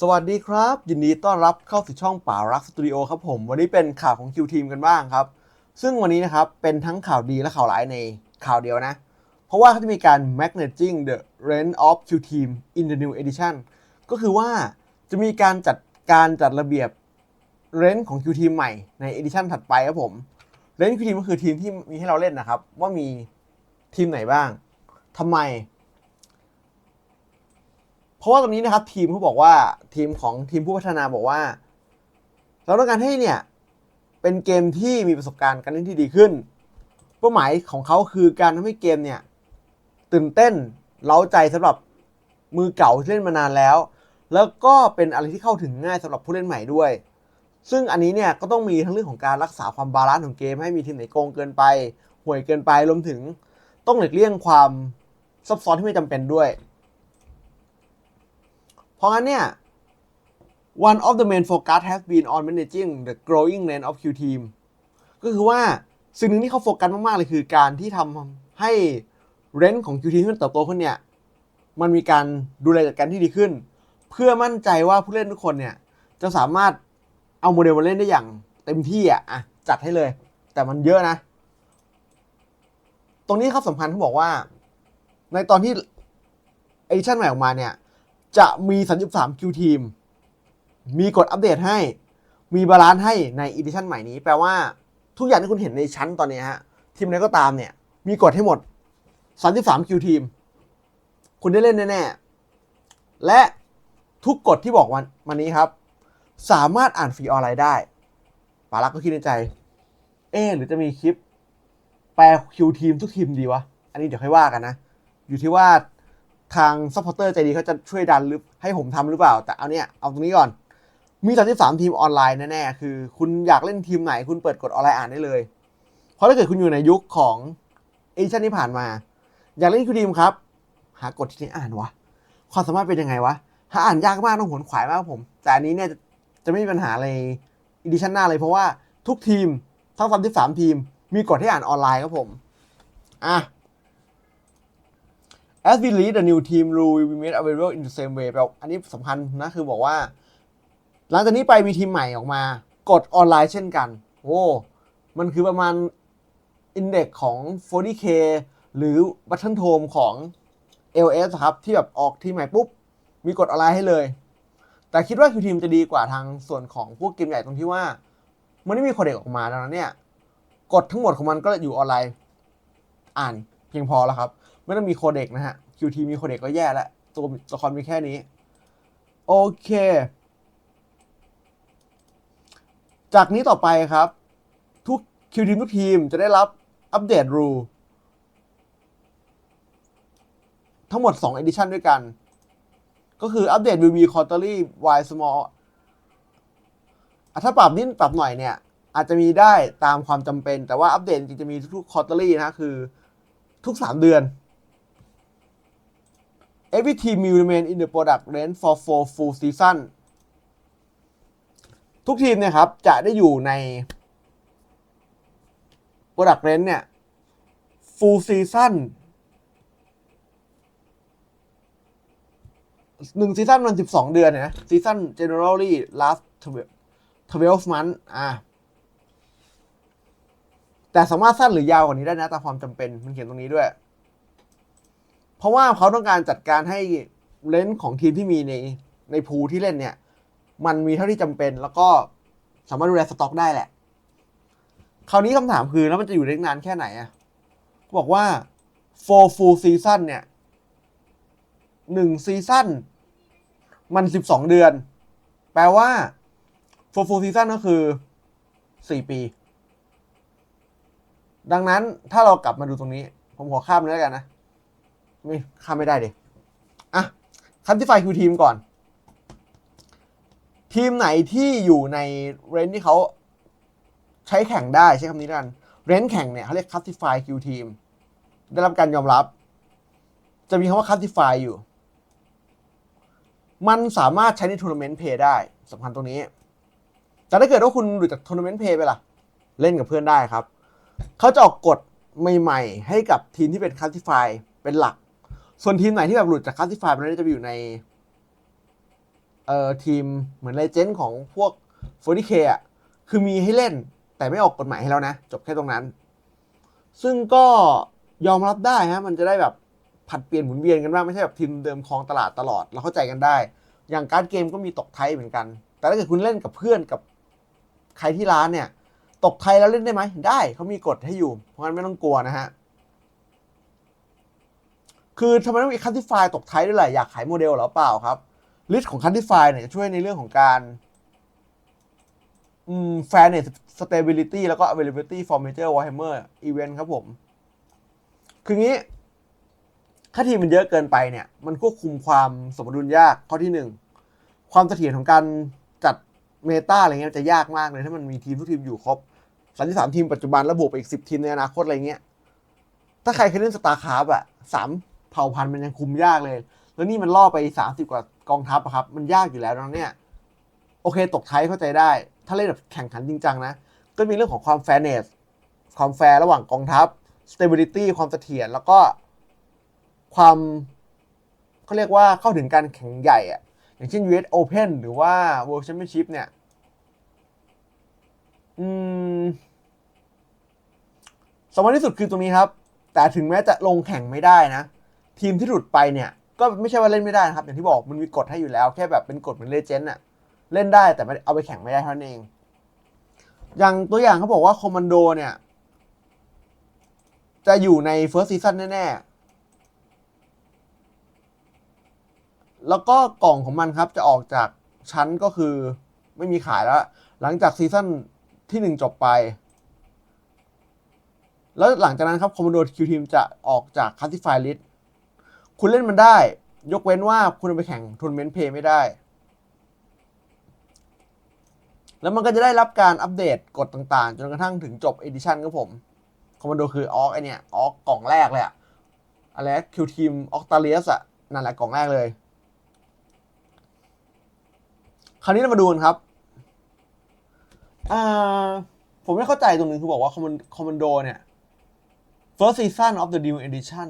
สวัสดีครับ ยินดีต้อนรับเข้าสู่ช่องป่ารักสตูดิโอครับผมวันนี้เป็นข่าวของคิวทีมกันบ้างครับ ซึ่งวันนี้นะครับ เป็นทั้งข่าวดีและข่าวร้ายในข่าวเดียวนะ เพราะว่าเขาจะมีการ managing the rent of Q team in the new edition ก็คือว่าจะมีการจัดการจัดระเบียบ rent ของ Q team ใหม่ใน edition ถัดไปครับผม rent Q team ก็คือทีมที่มีให้เราเล่นนะครับ ว่ามีทีมไหนบ้างทำไม เพราะว่าตรงนี้นะครับทีมเขาบอกว่าทีมของทีมผู้พัฒนาบอกว่า เราต้องการให้เนี่ยเป็นเกมที่มีประสบการณ์การเล่นที่ดีขึ้น เป้าหมายของเขาคือการทำให้เกมเนี่ยตื่นเต้นเร้าใจสำหรับมือเก่าที่เล่นมานานแล้ว แล้วก็เป็นอะไรที่เข้าถึงง่ายสำหรับผู้เล่นใหม่ด้วย ซึ่งอันนี้เนี่ยก็ต้องมีทั้งเรื่องของการรักษาความบาลานซ์ของเกม ให้มีทีมไหนโกงเกินไปห่วยเกินไปรวมถึงต้องหลีกเลี่ยงความซับซ้อนที่ไม่จำเป็นด้วย ราะงั้นเนี่ย one of the main focus has been on managing the growing lane of Q team ก็คือว่าสิ่งหนึ่งที่เขาโฟกัสมากๆเลยคือการที่ทำให้ rent ของ Q team ที่มันเติบโตขึ้นเนี่ย มันมีการดูแลจัดการที่ดีขึ้น เพื่อมั่นใจว่าผู้เล่นทุกคนเนี่ย จะสามารถเอาโมเดลมาเล่นได้อย่างเต็มที่อะอะจัดให้เลย แต่มันเยอะนะ ตรงนี้เขาสำคัญเขาบอกว่า ในตอนที่ edition ใหม่ออกมาเนี่ย จะมี 33 Q team มีกฎอัปเดตให้ มีบาลานซ์ให้ในอีดิชั่นใหม่นี้ แปลว่าทุกอย่างที่คุณเห็นในชั้นตอนนี้ฮะ ทีมไหนก็ตามเนี่ย มีกฎให้หมด 33 Q team คุณได้เล่นแน่ๆ และทุกกฎที่บอกวันวันนี้ครับ สามารถอ่านฟรีออนไลน์ได้ปาลักก็คิดในใจ เอ๊ะหรือจะมีคลิป แปลคิวทีมทุกทีมดีวะ อันนี้เดี๋ยวค่อยว่ากันนะ อยู่ที่ว่า ทางซัพพอร์เตอร์ใจดีเขาจะช่วยดันหรือให้ผมทำหรือเปล่า แต่เอาเนี่ยเอาตรงนี้ก่อน มี33ทีมออนไลน์แน่ๆคือ คุณอยากเล่นทีมไหนคุณเปิดกดออนไลน์อ่านได้เลย เพราะถ้าเกิดคุณอยู่ในยุคของเอชั่นที่ผ่านมา อยากเล่นคิวทีมครับ หากดที่ไหนอ่านวะความสามารถเป็นยังไงวะหาอ่านยากมากต้องหวนขวายมากผม แต่อันนี้เนี่ยจะไม่มีปัญหาอะไรอีดิชั่นหน้าเลยเพราะว่าทุกทีมทั้ง33ทีมมีกฎให้อ่านออนไลน์ครับผม อะ As we lead the new team rule will be made available in the same way แปลว่าอันนี้สำคัญนะ คือบอกว่า หลังจากนี้ไปมีทีมใหม่ออกมา กดออนไลน์เช่นกัน โอ้ มันคือประมาณอินเด็กของ 40k หรือบัตเทิลโทมของ LS ครับ ที่แบบออกทีมใหม่ปุ๊บ มีกดออนไลน์ให้เลย แต่คิดว่าคิวทีมจะดีกว่าทางส่วนของพวกเกมใหญ่ตรงที่ว่า มันไม่มีโคเด็กออกมาดังนั้นเนี่ยกฎทั้งหมดของมันก็อยู่ออนไลน์ อ่านเพียงพอแล้วครับ ไม่ต้องมีโคเด็กนะฮะ QT มีโคเด็กก็แย่แล้วตัวละครมีแค่นี้ โอเค จากนี้ต่อไปครับ ทุก QT ทุกทีมจะได้รับอัปเดตรูทั้งหมด 2 edition ด้วยกัน ก็คืออัปเดต VB Quarterly Y Small ถ้าปรับนิดปรับหน่อยเนี่ย อาจจะมีได้ตามความจำเป็น แต่ว่าอัปเดตจริงจะมีทุกๆ Quarterly นะคือทุก 3 เดือน Every team will remain in the product range for four full season ทุกทีมเนี่ยครับ จะได้อยู่ใน product range เนี่ย full season หนึ่งซีซั่นมันสิบสองเดือนนะซีซั่น generally last 12 month อะแต่สามารถสั้นหรือยาวกว่านี้ได้นะตามความจำเป็นมันเขียนตรงนี้ด้วย ราะว่าเขาต้องการจัดการให้เลนส์ของทีมที่มีในในพูที่เล่นเนี่ย มันมีเท่าที่จำเป็น แล้วก็สามารถดูแลสต็อกได้แหละ คราวนี้คำถามคือแล้วมันจะอยู่ได้นานแค่ไหนอะบอกว่า for full season เนี่ยหนึ่งซีซั่นมันสิบสองเดือน แปลว่า for full season ก็คือสี่ปี ดังนั้นถ้าเรากลับมาดูตรงนี้ ผมขอข้ามเลยแล้วกันนะ ไม่ข้ามไม่ได้เดิอะคันที่ไฟคิวทีมก่อน ทีมไหนที่อยู่ในเรนที่เขาใช้แข่งได้ใช้คำนี้กัน เรนแข่งเนี่ยเขาเรียก Classify Q Team ได้รับการยอมรับ จะมีคำว่า Classify อยู่ มันสามารถใช้ในทัวร์นาเมนต์เพย์ได้สำคัญตรงนี้ แต่ถ้าเกิดว่าคุณหลุดจากทัวร์นาเมนต์เพย์ไปล่ะ เล่นกับเพื่อนได้ครับ เขาจะออกกฎใหม่ ๆ ให้กับทีมที่เป็น Classify เป็นหลัก ส่วนทีมไหนที่แบบหลุดจาก Classify ไปแล้วจะไปอยู่ในเอ่อทีมเหมือนเลเจนด์ของพวก 40K อะคือมีให้เล่นแต่ไม่ออกกฎหมายให้แล้วนะ จบแค่ตรงนั้น ซึ่งก็ยอมรับได้ฮะมันจะได้แบบผัดเปลี่ยนหมุนเวียนกันบ้างไม่ใช่แบบทีมเดิมครองตลาดตลอดเราเข้าใจกันได้ อย่างการดเกมก็มีตกไทยเหมือนกัน แต่ถ้าเกิดคุณเล่นกับเพื่อนกับใครที่ร้านเนี่ย ตกไทยแล้วเล่นได้ไหมได้เขามีกฎให้อยู่ เพราะงั้นไม่ต้องกลัวนะฮะ คือทำไมต้องมีคันที่ไฟล์ตกไทยด้วยล่ะอยากขายโมเดลเหรอเปล่าครับลิสต์ของคันที่ไฟล์เนี่ยจะช่วยในเรื่องของการอืม fairness stability แล้วก็ availability for major warhammer event ครับผม คืองี้ ถ้าทีมมันเยอะเกินไปเนี่ย มันควบคุมความสมดุลยากข้อที่หนึ่งความเสถียรของการจัดเมตาอะไรเงี้ยจะยากมากเลย ถ้ามันมีทีมทุกทีมอยู่ครบสามที่สามทีมปัจจุบันแล้วบวกไปอีกสิบทีมในอนาคตอะไรเงี้ย ถ้าใครเคยเล่นสตาร์คราฟอะสาม เผ่าพันธุ์มันยังคุมยากเลย แล้วนี่มันล่อไปสามสิบกว่ากองทัพอะครับ มันยากอยู่แล้วนะเนี่ย โอเคตกไทยเข้าใจได้ ถ้าเล่นแบบแข่งขันจริงจังนะ ก็มีเรื่องของความแฟร์เนส ความแฟร์ระหว่างกองทัพ stability ความเสถียร แล้วก็ความเขาเรียกว่าเข้าถึงการแข่งใหญ่อะอย่างเช่น US Open หรือว่า World Championship เนี่ย อืมสำคัญที่สุดคือตรงนี้ครับ แต่ถึงแม้จะลงแข่งไม่ได้นะ ทีมที่หลุดไปเนี่ย ก็ไม่ใช่ว่าเล่นไม่ได้นะครับ อย่างที่บอกมันมีกฎให้อยู่แล้ว แค่แบบเป็นกฎเหมือนเลเจนด์อะเล่นได้แต่ไม่เอาไปแข่งไม่ได้เท่านั้นเอง อย่างตัวอย่างเขาบอกว่าคอมมานโดเนี่ย จะอยู่ในเฟิร์สซีซั่นแน่ๆ แล้วก็กล่องของมันครับจะออกจากชั้นก็คือไม่มีขายแล้ว หลังจากซีซั่นที่หนึ่งจบไป แล้วหลังจากนั้นครับคอมมานโดคิวทีมจะออกจากคัสติฟายลิส คุณเล่นมันได้ ยกเว้นว่าคุณไปแข่งทัวร์นาเมนต์เพย์ไม่ได้ แล้วมันก็จะได้รับการอัปเดตกฎต่างๆ จนกระทั่งถึงจบเอดิชันครับผมคอมมานโดคือออกไอเนี่ยออกกล่องแรกเลยอะอะไรคิวทีมออกตาเลียสอะนั่นแหละกล่องแรกเลย คราวนี้เรามาดูกันครับอ่าผมไม่เข้าใจตรงนึงคือบอกว่าคอมมานคอมมานโดเนี่ย first season of the new edition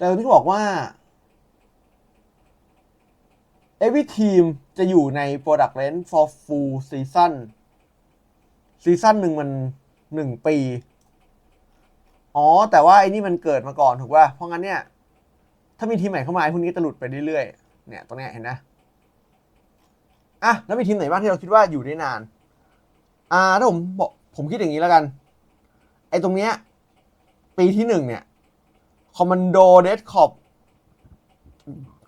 แต่ตรงที่บอกว่า every team จะอยู่ใน product range for full season ซีซั่นหนึ่งมันหนึ่งปี อ๋อ แต่ว่าไอ้นี่มันเกิดมาก่อนถูกป่ะ เพราะงั้นเนี่ย ถ้ามีทีมใหม่เข้ามาไอ้พวกนี้จะหลุดไปเรื่อยๆ เนี่ย ตรงเนี้ยเห็นนะ อะ แล้วมีทีมไหนบ้างที่เราคิดว่าอยู่ได้นาน อ่าถ้าผมบอกผมคิดอย่างนี้แล้วกัน ไอ้ตรงเนี้ย ปีที่หนึ่งเนี่ย คอมมานโดเดสคอป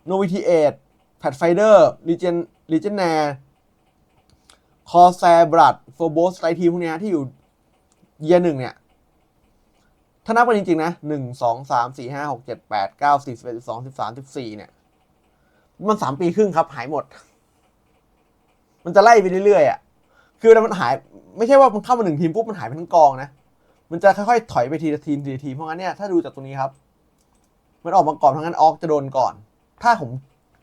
โนวิทีเอทแพดไฟเดอร์ลีเจนลีเจนแนร์คอแซบรัดโฟโบสไตทีมพวกเนี้ยที่อยู่เยียหนึ่งเนี่ย ถ้านับกันจริง ๆ นะหนึ่งสองสามสี่ห้าหกเจ็ดแปดเก้าสิบสิบเอ็ดสิบสองสิบสามสิบสี่เนี่ย มันสามปีครึ่งครับ หายหมด มันจะไล่ไปเรื่อยๆอะ คือเวลามันหาย ไม่ใช่ว่ามันเข้ามาหนึ่งทีมปุ๊บมันหายไปทั้งกองนะ มันจะค่อยๆถอยไปทีละทีมทีละทีมเพราะงั้นเนี่ยถ้าดูจากตรงนี้ครับ มันออกมาก่อนเพราะงั้นออกจะโดนก่อน ถ้าผม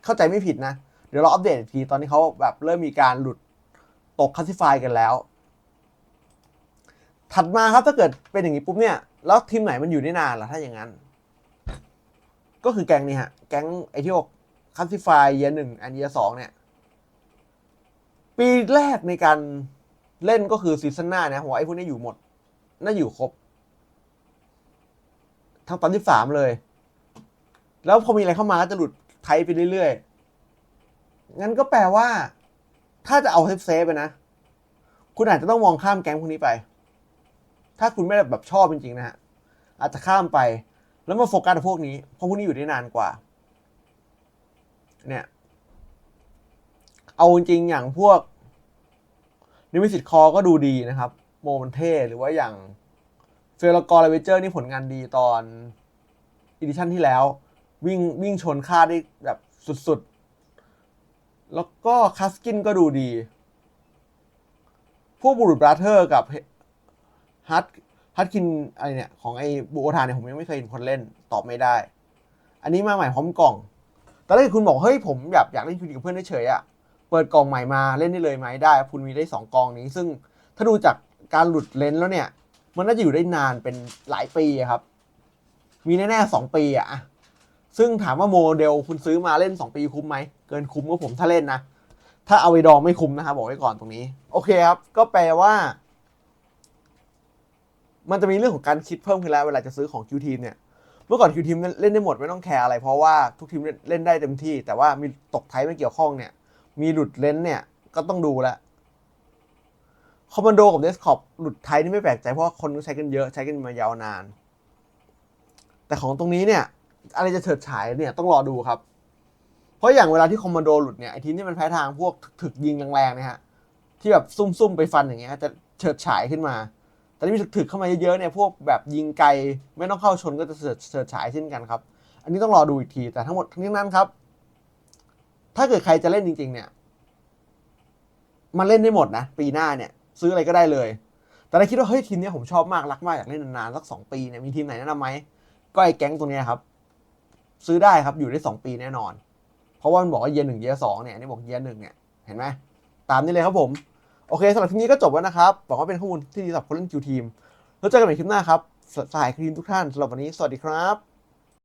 เข้าใจไม่ผิดนะ เดี๋ยวเราอัปเดตอีกทีตอนนี้เขาแบบเริ่มมีการหลุดตกคัสซิฟายกันแล้ว ถัดมาครับถ้าเกิดเป็นอย่างนี้ปุ๊บเนี่ย แล้วทีมไหนมันอยู่ได้นานล่ะถ้าอย่างนั้น ก็คือแก๊งนี้ฮะ แก๊งไอที่บอกคัสซิฟายเยียหนึ่งอันเยียสองเนี่ย ปีแรกในการเล่นก็คือซีซั่นหน้านะหัวไอ้พวกนี้อยู่หมด น่าอยู่ครบ ทั้งตอนที่สามเลย แล้วพอมีอะไรเข้ามาก็จะหลุดไทยไปเรื่อยๆ งั้นก็แปลว่า ถ้าจะเอาเซฟเซฟไปนะ คุณอาจจะต้องมองข้ามแก๊งพวกนี้ไป ถ้าคุณไม่ได้แบบชอบจริงๆนะฮะ อาจจะข้ามไป แล้วมาโฟกัสกับพวกนี้ เพราะพวกนี้อยู่ได้นานกว่า เนี่ย เอาจริงๆอย่างพวกนิมิสิตคอก็ดูดีนะครับ โมมันเท่หรือว่าอย่างเฟลกอร์เลเวเจอร์นี่ผลงานดีตอนอีดิชั่นที่แล้ว วิ่งวิ่งชนค่าได้แบบสุดๆ แล้วก็คัสกินก็ดูดี พวกบุรุษบราเธอร์กับฮัตฮัตคินอะไรเนี่ย ของไอ้บูโอทานเนี่ยผมยังไม่เคยเห็นคนเล่นตอบไม่ได้ อันนี้มาใหม่พร้อมกล่องต่ถ้าเกิดคุณบอกเฮ้ยผมแบบอยากเล่นคิวดีกับเพื่อนเฉยๆอะ่ะเปิดกล่องใหม่มาเล่นได้เลยไหมได้ คุณมีได้สองกองนี้ ซึ่งถ้าดูจากการหลุดเลนแล้วเนี่ย มันน่าจะอยู่ได้นานเป็นหลายปีครับ มีแน่ๆสองปีอะอะ ซึ่งถามว่าโมเดลคุณซื้อมาเล่น 2 ปีคุ้มไหม เกินคุ้มก็ผมถ้าเล่นนะ ถ้าเอาไปดองไม่คุ้มนะครับ บอกไว้ก่อนตรงนี้ โอเคครับ ก็แปลว่า มันจะมีเรื่องของการคิดเพิ่มขึ้นแล้วเวลาจะซื้อของคิวทีมเนี่ย เมื่อก่อนคิวทีมเล่นได้หมดไม่ต้องแคร์อะไร เพราะว่าทุกทีมเล่นได้เต็มที่ แต่ว่ามีตกไทยไม่เกี่ยวข้องเนี่ย มีหลุดเลนเนี่ยก็ต้องดูแลวคอมมานโดกับเดสคอปหลุดไทยนี่ไม่แปลกใจเพราะคนใช้กันเยอะใช้กันมายาวนาน แต่ของตรงนี้เนี่ย อะไรจะเฉิดฉายเนี่ยต้องรอดูครับ เพราะอย่างเวลาที่คอมมานโดหลุดเนี่ยไอทีมที่มันแพ้ทางพวกถึกยิงแรงๆเนี่ยฮะที่แบบซุ่มๆไปฟันอย่างเงี้ยจะเฉิดฉายขึ้นมา แต่ที่มีถึกๆเข้ามาเยอะๆเนี่ยพวกแบบยิงไกลไม่ต้องเข้าชนก็จะเฉิดเฉิดฉายเช่นกันครับ อันนี้ต้องรอดูอีกทีแต่ทั้งหมดทั้งนี้นั้นครับ ถ้าเกิดใครจะเล่นจริง ๆ เนี่ย มันเล่นได้หมดนะปีหน้าเนี่ย ซื้ออะไรก็ได้เลย แต่ถ้าคิดว่าเฮ้ยทีมเนี้ยผมชอบมากรักมากอยากเล่นนานๆสักสองปีเนี่ยมีทีมไหนแนะนำไหมก็ไอ้แก๊งตัวเนี้ยครับ ซื้อได้ครับอยู่ได้สองปีแน่นอน เพราะว่ามันบอกว่าเยียหนึ่งเยียสองเนี่ยอันนี่บอกเยียหนึ่งเนี่ยเห็นไหมตามนี้เลยครับผม โอเคสำหรับคลิปนี้ก็จบแล้วนะครับหวังว่าเป็นข้อมูลที่ดีสำหรับคนเล่นคิวทีมแล้วเจอกันใหม่คลิปหน้าครับสายทีมทุกท่านสำหรับวันนี้สวัสดีครับ